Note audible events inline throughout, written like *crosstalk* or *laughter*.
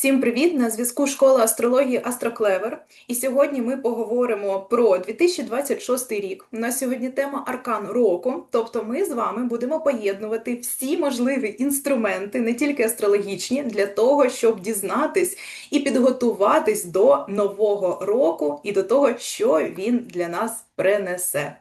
Всім привіт! На зв'язку школа астрології Астроклевер. І сьогодні ми поговоримо про 2026 рік. У нас сьогодні тема аркан року. Тобто, ми з вами будемо поєднувати всі можливі інструменти, не тільки астрологічні, для того, щоб дізнатись і підготуватись до нового року і до того, що він для нас принесе.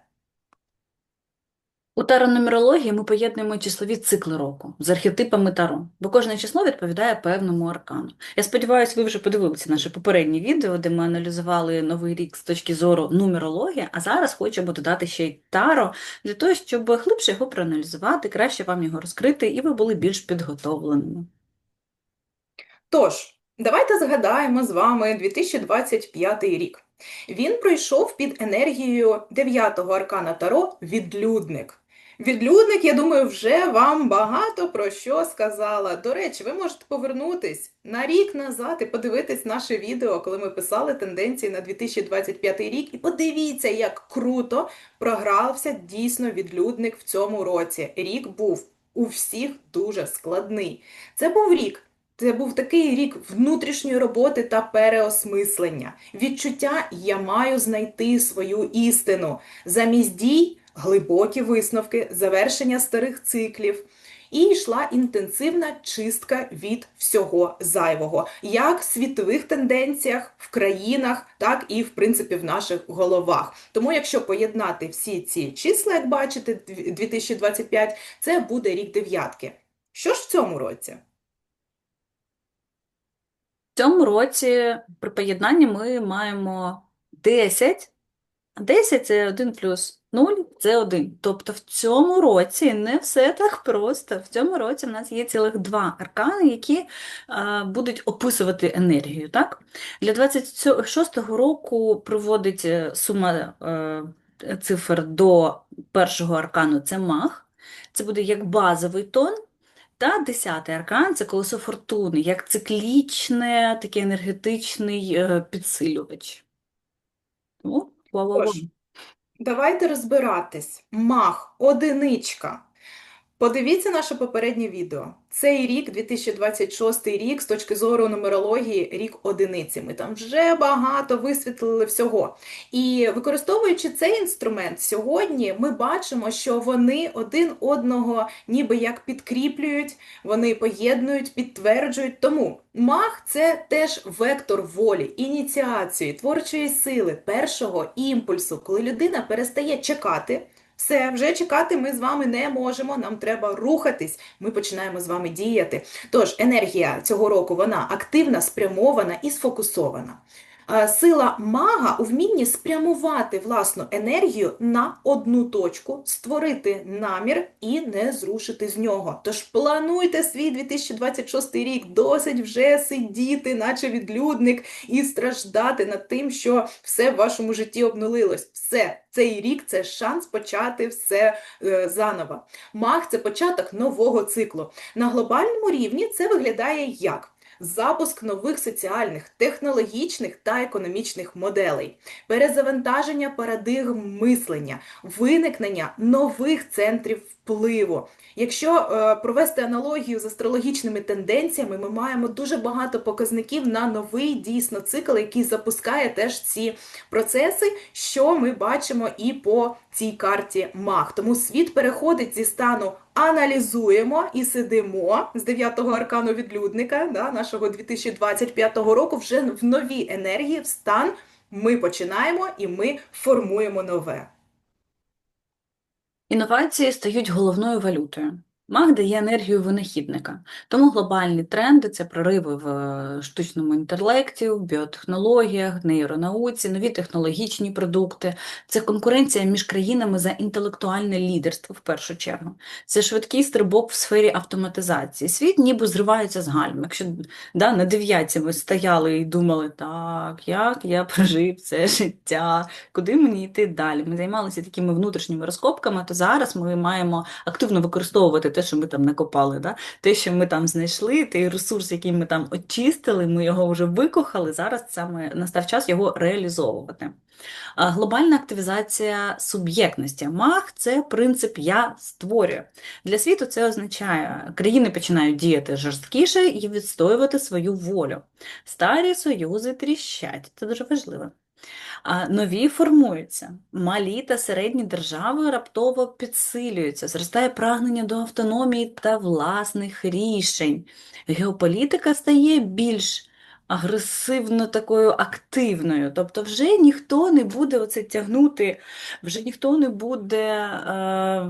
У таро-нумерології ми поєднуємо числові цикли року з архетипами таро, бо кожне число відповідає певному аркану. Я сподіваюся, ви вже подивилися наше попереднє відео, де ми аналізували новий рік з точки зору нумерології, а зараз хочемо додати ще й таро для того, щоб глибше його проаналізувати, краще вам його розкрити, і ви були більш підготовленими. Тож, давайте згадаємо з вами 2025 рік. Він пройшов під енергією дев'ятого аркана Таро «Відлюдник». Відлюдник, я думаю, вже вам багато про що сказала. До речі, ви можете повернутись на рік назад і подивитись наше відео, коли ми писали тенденції на 2025 рік. І подивіться, як круто програвся дійсно відлюдник в цьому році. Рік був у всіх дуже складний. Це був рік. Це був такий рік внутрішньої роботи та переосмислення. Відчуття я маю знайти свою істину. Замість дій глибокі висновки, завершення старих циклів. І йшла інтенсивна чистка від всього зайвого, як в світових тенденціях, в країнах, так і, в принципі, в наших головах. Тому, якщо поєднати всі ці числа, як бачите, 2025, це буде рік дев'ятки. Що ж в цьому році? В цьому році при поєднанні ми маємо 10. 10 – це 1 плюс 0 – це 1. Тобто в цьому році не все так просто. В цьому році в нас є цілих два аркани, які а, будуть описувати енергію. Так? Для 26-го року проводить е, сума е, цифр до першого аркану – це маг. Це буде як базовий тон. Та десятий аркан це колесо фортуни, як циклічне, такий енергетичний е, підсилювач. Тому ла-ла-ла. Давайте розбиратись. Мах, одиничка. Подивіться наше попереднє відео. Цей рік, 2026 рік, з точки зору нумерології, рік одиниці. Ми там вже багато висвітлили всього. І використовуючи цей інструмент, сьогодні ми бачимо, що вони один одного ніби як підкріплюють, вони поєднують, підтверджують. Тому маг це теж вектор волі, ініціації, творчої сили, першого імпульсу, коли людина перестає чекати. Все, вже чекати ми з вами не можемо, нам треба рухатись, ми починаємо з вами діяти. Тож, енергія цього року вона активна, спрямована і сфокусована. Сила мага у вмінні спрямувати власну енергію на одну точку, створити намір і не зрушити з нього. Тож плануйте свій 2026 рік, досить вже сидіти, наче відлюдник, і страждати над тим, що все в вашому житті обнулилось. Все, цей рік це шанс почати все е, заново. Маг це початок нового циклу. На глобальному рівні це виглядає як? Запуск нових соціальних, технологічних та економічних моделей, перезавантаження парадигм мислення, виникнення нових центрів впливу. Якщо е, провести аналогію з астрологічними тенденціями, ми маємо дуже багато показників на новий дійсно цикл, який запускає теж ці процеси, що ми бачимо і по цій карті Маг. Тому світ переходить зі стану аналізуємо і сидимо з 9-го аркану відлюдника да, нашого 2025 року вже в новій енергії, в стан ми починаємо і ми формуємо нове. Інновації стають головною валютою. Маг дає енергію винахідника, тому глобальні тренди це прориви в е, штучному інтелекті, в біотехнологіях, нейронауці, нові технологічні продукти, це конкуренція між країнами за інтелектуальне лідерство в першу чергу. Це швидкий стрибок в сфері автоматизації. Світ ніби зривається з гальм. Якщо да, на дев'ятці ми стояли і думали, так, як я прожив це життя, куди мені йти далі? Ми займалися такими внутрішніми розкопками, то зараз ми маємо активно використовувати те, що ми там накопали, да? те, що ми там знайшли, той ресурс, який ми там очистили, ми його вже викохали. Зараз саме настав час його реалізовувати. Глобальна активізація суб'єктності. МАГ це принцип я створюю. Для світу це означає, країни починають діяти жорсткіше і відстоювати свою волю. Старі союзи тріщать, це дуже важливо. Нові формуються. Малі та середні держави раптово підсилюються, зростає прагнення до автономії та власних рішень. Геополітика стає більш агресивно такою активною. Тобто вже ніхто не буде оце тягнути, вже ніхто не буде. Е,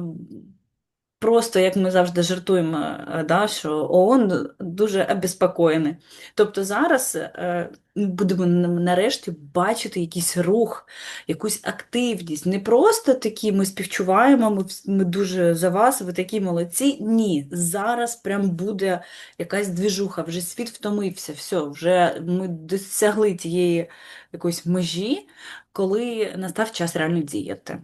Просто, як ми завжди жартуємо, е, да, що ООН дуже обезпокоєний. Тобто зараз е, ми будемо нарешті бачити якийсь рух, якусь активність. Не просто такі ми співчуваємо, ми, ми дуже за вас, ви такі молодці. Ні, зараз прям буде якась двіжуха, вже світ втомився, все, вже ми досягли тієї якоїсь межі, коли настав час реально діяти.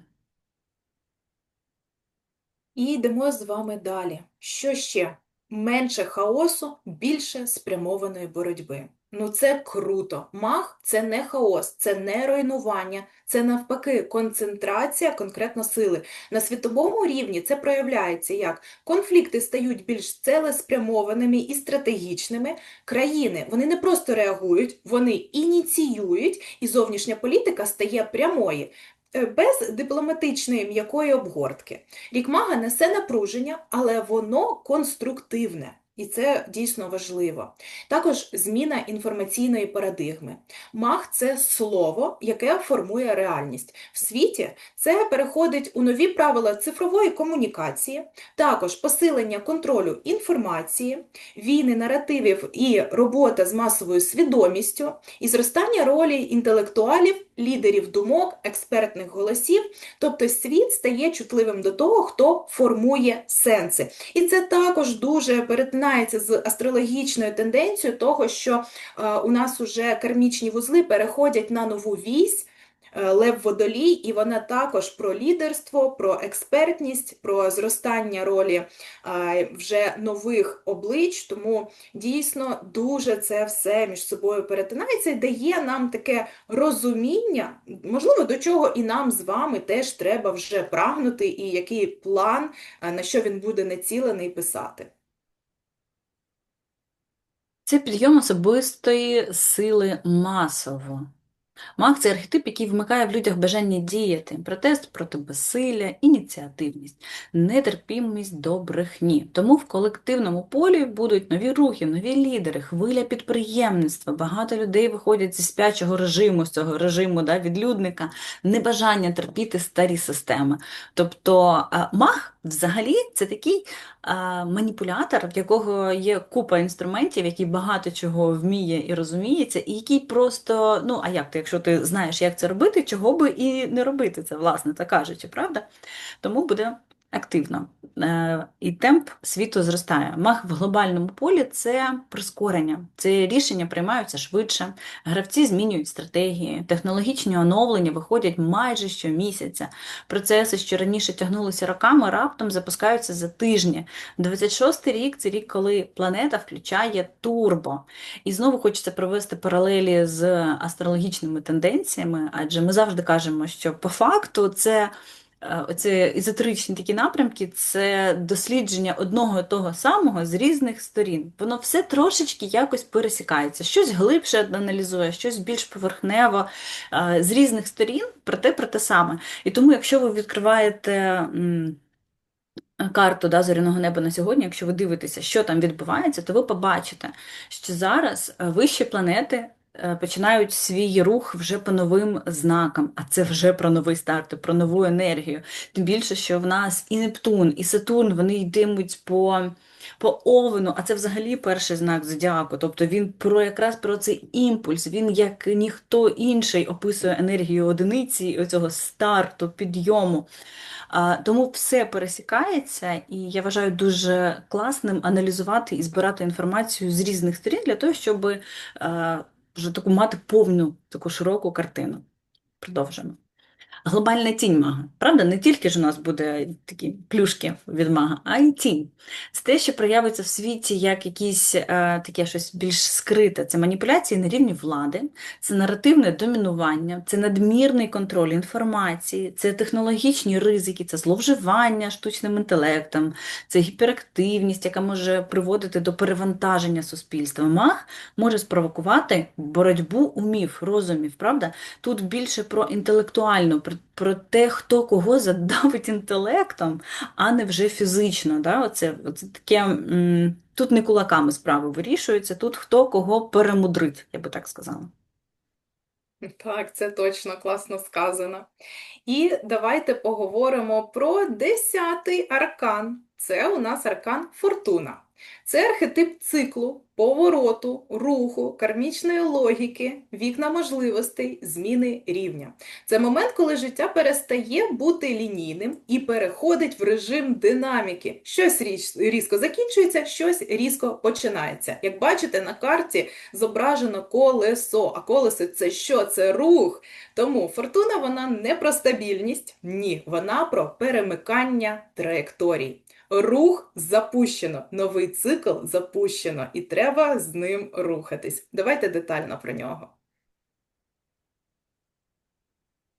І йдемо з вами далі. Що ще? Менше хаосу, більше спрямованої боротьби. Ну це круто. Мах це не хаос, це не руйнування, це навпаки концентрація конкретно сили. На світовому рівні це проявляється як конфлікти стають більш цілеспрямованими і стратегічними. Країни вони не просто реагують, вони ініціюють, і зовнішня політика стає прямою, без дипломатичної м'якої обгортки. Рік мага несе напруження, але воно конструктивне. І це дійсно важливо. Також зміна інформаційної парадигми. Маг це слово, яке формує реальність. В світі це переходить у нові правила цифрової комунікації, також посилення контролю інформації, війни наративів і робота з масовою свідомістю, і зростання ролі інтелектуалів, лідерів думок, експертних голосів. Тобто світ стає чутливим до того, хто формує сенси. І це також дуже перетинається з астрологічною тенденцією того, що е, у нас уже кармічні вузли переходять на нову вісь. Е, Лев Водолій, і вона також про лідерство, про експертність, про зростання ролі е, вже нових облич. Тому дійсно дуже це все між собою перетинається і дає нам таке розуміння, можливо, до чого і нам з вами теж треба вже прагнути, і який план, е, на що він буде націлений писати. Це підйом особистої сили масово. Маг це архетип, який вмикає в людях бажання діяти, протест проти безсилля, ініціативність, нетерпімість до брехні. Тому в колективному полі будуть нові рухи, нові лідери, хвиля підприємництва. Багато людей виходять зі спячого режиму, з цього режиму да, відлюдника, небажання терпіти старі системи. Тобто а, маг взагалі це такий а, маніпулятор, в якого є купа інструментів, який багато чого вміє і розуміється, і який просто, ну а як ти, якщо ти знаєш, як це робити, чого би і не робити це, власне, так кажучи, правда? Тому буде активно. Е, І темп світу зростає. Мах в глобальному полі це прискорення. Це рішення приймаються швидше, гравці змінюють стратегії, технологічні оновлення виходять майже щомісяця. Процеси, що раніше тягнулися роками, раптом запускаються за тижні. 26-й рік це рік, коли планета включає турбо. І знову хочеться провести паралелі з астрологічними тенденціями, адже ми завжди кажемо, що по факту це. Е, Оці езотеричні такі напрямки це дослідження одного і того самого з різних сторін. Воно все трошечки якось пересікається. Щось глибше аналізує, щось більш поверхнево е, з різних сторін, проте про те саме. І тому, якщо ви відкриваєте карту да, зоряного неба на сьогодні, якщо ви дивитеся, що там відбувається, то ви побачите, що зараз е, вищі планети починають свій рух вже по новим знакам, а це вже про новий старт, про нову енергію. Тим більше, що в нас і Нептун, і Сатурн вони йдуть по. По Овену, а це взагалі перший знак зодіаку, тобто він про якраз про цей імпульс, він як ніхто інший описує енергію одиниці і оцього старту, підйому. А, Тому все пересікається, і я вважаю дуже класним аналізувати і збирати інформацію з різних сторін для того, щоб е, вже таку мати повну таку широку картину. Продовжимо. Глобальна тінь мага. Правда, не тільки ж у нас буде такі плюшки від мага, а й тінь. Це те, що проявиться в світі як якісь е, таке щось більш скрите. Це маніпуляції на рівні влади, це наративне домінування, це надмірний контроль інформації, це технологічні ризики, це зловживання штучним інтелектом, це гіперактивність, яка може приводити до перевантаження суспільства. Маг може спровокувати боротьбу умів, розумів, правда? Тут більше про інтелектуальну, про, те, хто кого задавить інтелектом, а не вже фізично. Да? Оце, оце таке, тут не кулаками справи вирішуються, тут хто кого перемудрить, я би так сказала. Так, це точно класно сказано. І давайте поговоримо про десятий аркан. Це у нас аркан Фортуна. Це архетип циклу, повороту, руху, кармічної логіки, вікна можливостей, зміни рівня. Це момент, коли життя перестає бути лінійним і переходить в режим динаміки. Щось різко закінчується, щось різко починається. Як бачите, на карті зображено колесо. А колесо це що? Це рух. Тому фортуна вона не про стабільність, ні, вона про перемикання траєкторій. Рух запущено, новий цикл запущено, і треба з ним рухатись. Давайте детально про нього.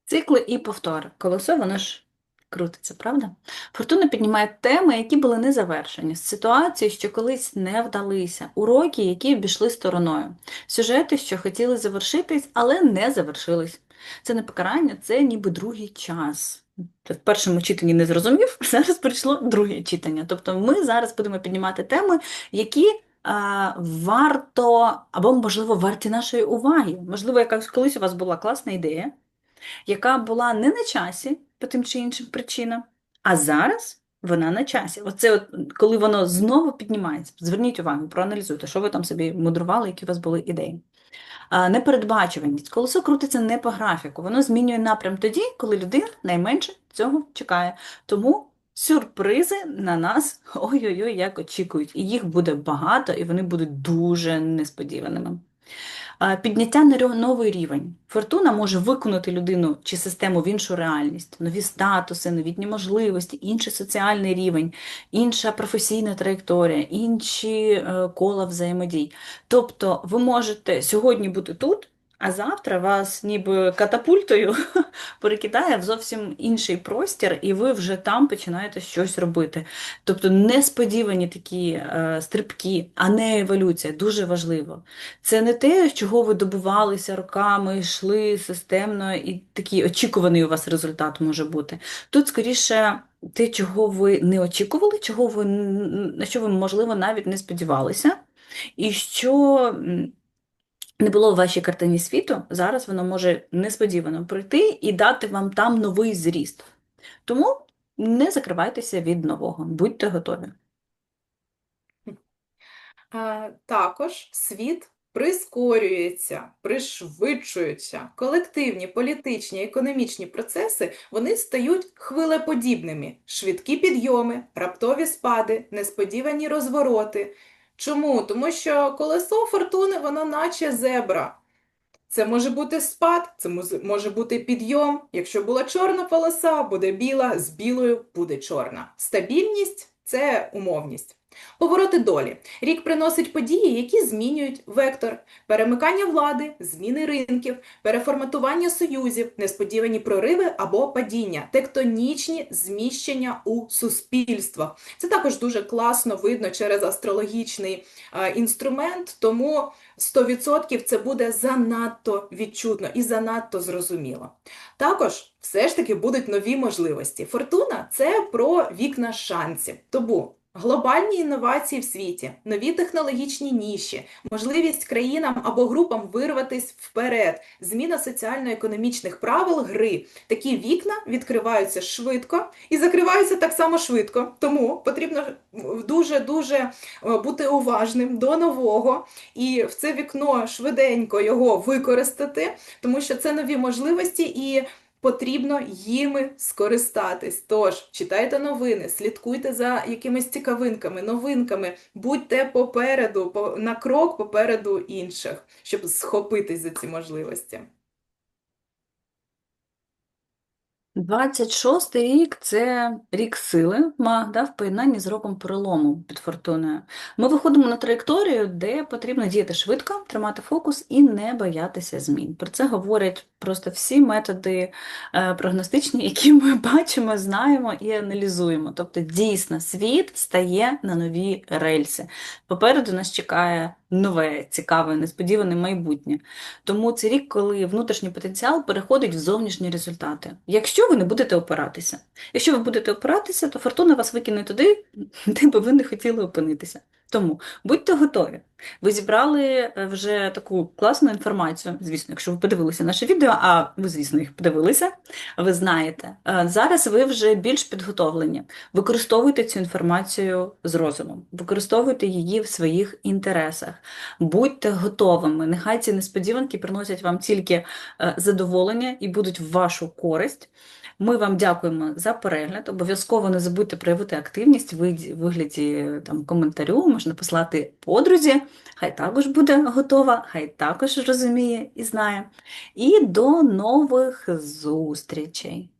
Цикли і повтори. Колесо, воно ж крутиться, правда? Фортуна піднімає теми, які були не завершені, ситуації, що колись не вдалися, уроки, які обійшли стороною, сюжети, що хотіли завершитись, але не завершились. Це не покарання, це ніби другий час. В першому читанні не зрозумів, *laughs* зараз прийшло друге читання. Тобто ми зараз будемо піднімати теми, які а, варто, або, можливо, варті нашої уваги. Можливо, якась колись у вас була класна ідея, яка була не на часі по тим чи іншим причинам, а зараз вона на часі. Оце от, коли воно знову піднімається. Зверніть увагу, проаналізуйте, що ви там собі мудрували, які у вас були ідеї. Непередбачуваність. Колесо крутиться не по графіку, воно змінює напрям тоді, коли людина найменше цього чекає. Тому сюрпризи на нас ой-ой-ой, як очікують. І їх буде багато, і вони будуть дуже несподіваними. Підняття на новий рівень. Фортуна може виконати людину чи систему в іншу реальність, нові статуси, новітні можливості, інший соціальний рівень, інша професійна траєкторія, інші е, кола взаємодій. Тобто ви можете сьогодні бути тут, а завтра вас ніби катапультою *laughs* перекидає в зовсім інший простір, і ви вже там починаєте щось робити. Тобто несподівані такі е, стрибки, а не еволюція, дуже важливо. Це не те, чого ви добувалися роками, йшли системно, і такий очікуваний у вас результат може бути. Тут скоріше те, чого ви не очікували, чого ви, на що ви, можливо, навіть не сподівалися, і що не було в вашій картині світу, зараз воно може несподівано прийти і дати вам там новий зріст. Тому не закривайтеся від нового, будьте готові. Також світ прискорюється, пришвидшується. Колективні, політичні, економічні процеси, вони стають хвилеподібними. Швидкі підйоми, раптові спади, несподівані розвороти. Чому? Тому що колесо фортуни, воно наче зебра. Це може бути спад, це може бути підйом. Якщо була чорна полоса, буде біла, з білою буде чорна. Стабільність це умовність. Повороти долі. Рік приносить події, які змінюють вектор, перемикання влади, зміни ринків, переформатування союзів, несподівані прориви або падіння, тектонічні зміщення у суспільствах. Це також дуже класно видно через астрологічний е, інструмент, тому 100% це буде занадто відчутно і занадто зрозуміло. Також все ж таки будуть нові можливості. Фортуна це про вікна шансів. Тому глобальні інновації в світі, нові технологічні ніші, можливість країнам або групам вирватися вперед, зміна соціально-економічних правил гри. Такі вікна відкриваються швидко і закриваються так само швидко. Тому потрібно дуже-дуже е, бути уважним до нового і в це вікно швиденько його використати, тому що це нові можливості і потрібно їми скористатись. Тож, читайте новини, слідкуйте за якимись цікавинками, новинками, будьте попереду, по- на крок попереду інших, щоб схопитись за ці можливості. 26-й рік це рік сили, маг, да, в поєднанні з роком перелому під фортуною. Ми виходимо на траєкторію, де потрібно діяти швидко, тримати фокус і не боятися змін. Про це говорять просто всі методи е, прогностичні, які ми *laughs* бачимо, знаємо і аналізуємо. Тобто, дійсно, світ стає на нові рельси. Попереду нас чекає нове, цікаве, несподіване майбутнє. Тому це рік, коли внутрішній потенціал переходить в зовнішні результати. Якщо ви не будете опиратися. Якщо ви будете опиратися, то фортуна вас викине туди, *laughs* де би ви не хотіли опинитися. Тому будьте готові. Ви зібрали е, вже таку класну інформацію. Звісно, якщо ви подивилися наше відео, а ви, звісно, їх подивилися, ви знаєте. Е, Зараз ви вже більш підготовлені. Використовуйте цю інформацію з розумом, використовуйте її в своїх інтересах. Будьте готовими. Нехай ці несподіванки приносять вам тільки е, задоволення і будуть в вашу користь. Ми вам дякуємо за перегляд. Обов'язково не забудьте проявити активність в вигляді там, коментарю, можна послати подрузі, хай також буде готова, хай також розуміє і знає. І до нових зустрічей!